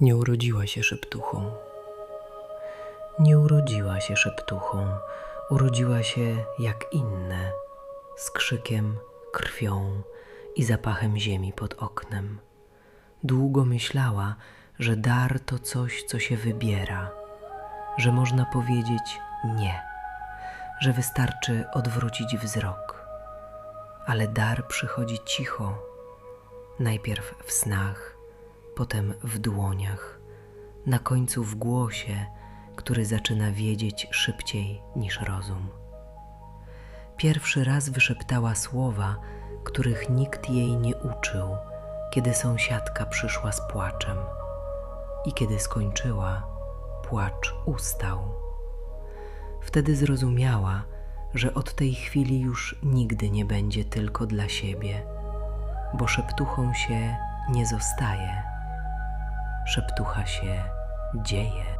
Nie urodziła się szeptuchą. Nie urodziła się szeptuchą, urodziła się jak inne, z krzykiem, krwią i zapachem ziemi pod oknem. Długo myślała, że dar to coś, co się wybiera, że można powiedzieć nie, że wystarczy odwrócić wzrok. Ale dar przychodzi cicho, najpierw w snach, potem w dłoniach, na końcu w głosie, który zaczyna wiedzieć szybciej niż rozum. Pierwszy raz wyszeptała słowa, których nikt jej nie uczył, kiedy sąsiadka przyszła z płaczem. I kiedy skończyła, płacz ustał. Wtedy zrozumiała, że od tej chwili już nigdy nie będzie tylko dla siebie, bo szeptuchą się nie zostaje, szeptucha się dzieje.